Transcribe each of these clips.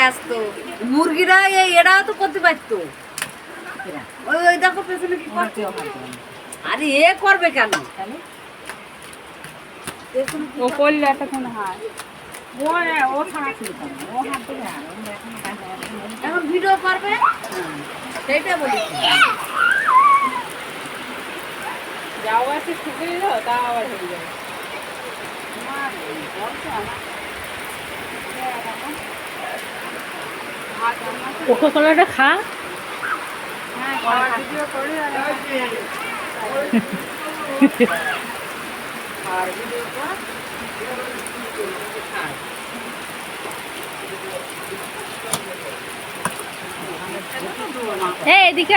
ব্যস্ত। মুরগিরা এই এরাও তো করতে পারতো। ওই ওই দেখো পেছনে কি করছে। আরে এ করবে কেন? ও করলে এতক্ষণ হয়। হাত এখন ভিডিও করবে? সেইটা বলি। যাও আছে শুকিয়ে দিল তা আবার হয়ে যাবে। কোকো কোলাটা খা। হ্যাঁ ভিডিও করি আর আর ভিডিও কর এই এদিকে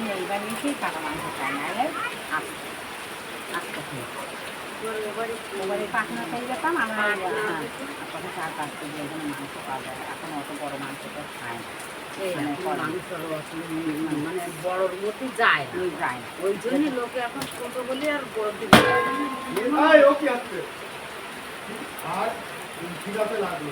আয় এই মনুয়া আমি এইবার নিয়েছি কাটা মাংস খাই হ্যাঁ পাওয়া যায় এখন অত বড় মাংস তো খায় না মানে মানে বড়র মতো যায় যায় ওই জন্যই লোকে এখন ছোট বলি আর বড় লাগল।